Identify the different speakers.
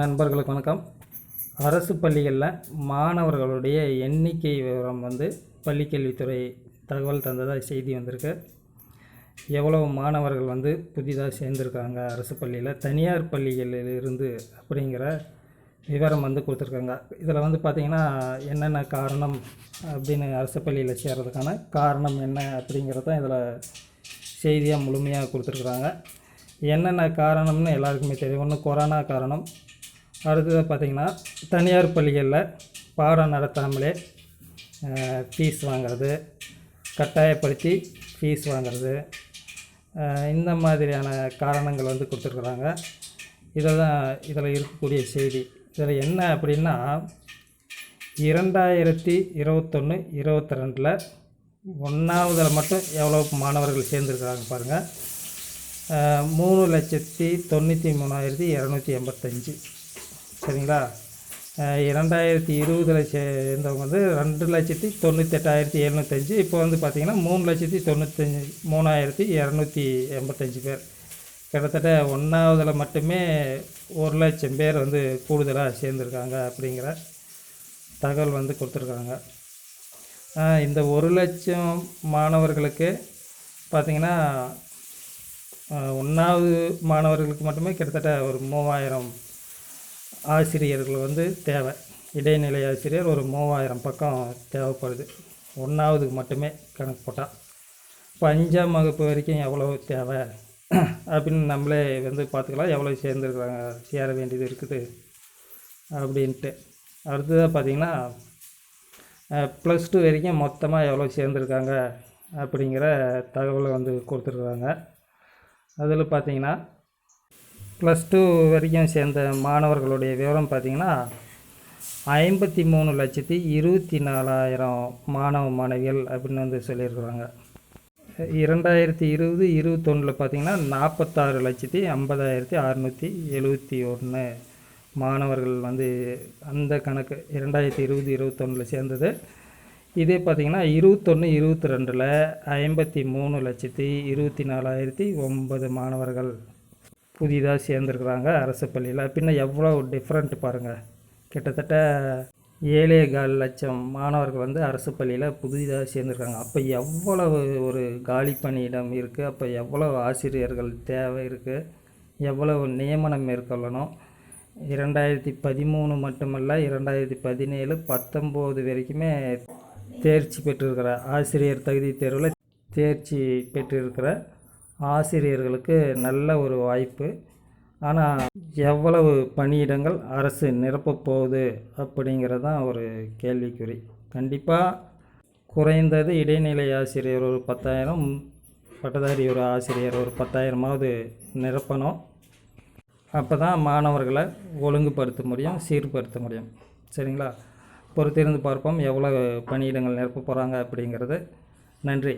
Speaker 1: நண்பர்களுக்கு வணக்கம். அரசு பள்ளிகளில் மாணவர்களுடைய எண்ணிக்கை விவரம் வந்து பள்ளிக்கல்வித்துறை தகவல் தந்ததாக செய்தி வந்திருக்கு. எவ்வளவு மாணவர்கள் வந்து புதிதாக சேர்ந்துருக்காங்க அரசு பள்ளியில்? தனியார் பள்ளிகளில் இருந்து அப்படிங்கிற விவரம் வந்து கொடுத்துருக்காங்க. இதில் வந்து பார்த்திங்கன்னா என்னென்ன காரணம் அப்படின்னு அரசு பள்ளியில் சேர்கிறதுக்கான காரணம் என்ன அப்படிங்கிறது தான் இதில் செய்தியாக முழுமையாக கொடுத்துருக்குறாங்க. என்னென்ன காரணம்னு எல்லாருக்குமே தெரியும். ஒன்று கொரோனா காரணம் அடுத்தது பார்த்திங்கன்னா தனியார் பள்ளிகளில் பாடம் நடத்தாமலே ஃபீஸ் வாங்குறது கட்டாயப்படுத்தி ஃபீஸ் வாங்குறது இந்த மாதிரியான காரணங்கள் வந்து கொடுத்துருக்குறாங்க. இதை தான் இதில் இருக்கக்கூடிய செய்தி. இதில் என்ன அப்படின்னா இரண்டாயிரத்தி இருபத்தொன்று இருபத்தி ரெண்டில் ஒன்றாவதில் மட்டும் எவ்வளோ மாணவர்கள் சேர்ந்துருக்குறாங்க பாருங்கள் மூணு லட்சத்தி தொண்ணூற்றி மூணாயிரத்தி இரநூத்தி எண்பத்தஞ்சு. சரிங்களா? இரண்டாயிரத்தி இருபதில் சேர்ந்தவங்க வந்து ரெண்டு லட்சத்தி தொண்ணூத்தெட்டாயிரத்தி எழுநூத்தஞ்சு. இப்போ வந்து பார்த்திங்கன்னா மூணு லட்சத்தி தொண்ணூத்தஞ்சு மூணாயிரத்தி இரநூத்தி எண்பத்தஞ்சு பேர். கிட்டத்தட்ட ஒன்றாவதில் மட்டுமே ஒரு லட்சம் பேர் வந்து கூடுதலாக சேர்ந்துருக்காங்க அப்படிங்கிற தகவல் வந்து கொடுத்துருக்காங்க. இந்த ஒரு லட்சம் மாணவர்களுக்கு பார்த்திங்கன்னா ஒன்றாவது மாணவர்களுக்கு மட்டுமே கிட்டத்தட்ட ஒரு மூவாயிரம் ஆசிரியர்கள் வந்து தேவை. இடைநிலை ஆசிரியர் ஒரு மூவாயிரம் பக்கம் தேவைப்படுது. ஒன்றாவதுக்கு மட்டுமே கணக்கு போட்டால் இப்போ அஞ்சாம் வகுப்பு வரைக்கும் எவ்வளோ தேவை? அப்படின்னு நம்மளே வந்து பார்த்துக்கலாம். எவ்வளோ சேர்ந்துருக்குறாங்க சேர வேண்டியது இருக்குது அப்படின்ட்டு. அடுத்ததாக பார்த்திங்கன்னா ப்ளஸ் டூ வரைக்கும் மொத்தமாக எவ்வளோ சேர்ந்துருக்காங்க? அப்படிங்கிற தகவலை வந்து கொடுத்துருக்குறாங்க அதில் பார்த்தீங்கன்னா ப்ளஸ் டூ வரைக்கும் சேர்ந்த மாணவர்களுடைய விவரம் பார்த்திங்கன்னா ஐம்பத்தி மூணு லட்சத்தி இருபத்தி நாலாயிரம் மாணவ மாணவிகள் அப்படின்னு வந்து சொல்லியிருக்கிறாங்க. இரண்டாயிரத்தி இருபது இருபத்தொன்னில் பார்த்திங்கன்னா நாற்பத்தாறு லட்சத்தி ஐம்பதாயிரத்தி அறநூற்றி எழுபத்தி ஒன்று மாணவர்கள் வந்து அந்த கணக்கு இரண்டாயிரத்தி இருபது இருபத்தொன்னில் சேர்ந்தது. இதே பார்த்திங்கன்னா இருபத்தொன்று இருபத்தி ரெண்டில் ஐம்பத்தி மூணு லட்சத்தி இருபத்தி நாலாயிரத்தி ஒன்பது மாணவர்கள் புதிதாக சேர்ந்துருக்குறாங்க அரசு பள்ளியில். பின்ன எவ்வளோ டிஃப்ரெண்ட் பாருங்கள் கிட்டத்தட்ட ஏழே கால் லட்சம் மாணவர்கள் வந்து அரசு பள்ளியில் புதிதாக சேர்ந்துருக்காங்க. அப்போ எவ்வளவு ஒரு காலி பணியிடம் இருக்குது? அப்போ எவ்வளவு ஆசிரியர்கள் தேவை இருக்குது? எவ்வளவு நியமனம் மேற்கொள்ளணும்? இரண்டாயிரத்தி பதிமூணு மட்டுமல்ல இரண்டாயிரத்தி பதினேழு பத்தொம்போது வரைக்குமே தேர்ச்சி பெற்றிருக்கிற ஆசிரியர் தகுதி தேர்வில் தேர்ச்சி பெற்றிருக்கிற ஆசிரியர்களுக்கு நல்ல ஒரு வாய்ப்பு. ஆனால் எவ்வளவு பணியிடங்கள் அரசு நிரப்பப் போகுது அப்படிங்கிறது தான் ஒரு கேள்விக்குறி. கண்டிப்பாக குறைந்தது இடைநிலை ஆசிரியர் ஒரு பத்தாயிரம் பட்டதாரி ஒரு ஆசிரியர் ஒரு பத்தாயிரமாவது நிரப்பணும். அப்போ தான் மாணவர்களை ஒழுங்குபடுத்த முடியும் சீர்படுத்த முடியும். சரிங்களா? பொறுத்திருந்து பார்ப்போம் எவ்வளோ பணியிடங்கள் நிரப்ப போகிறாங்க அப்படிங்கிறது. நன்றி.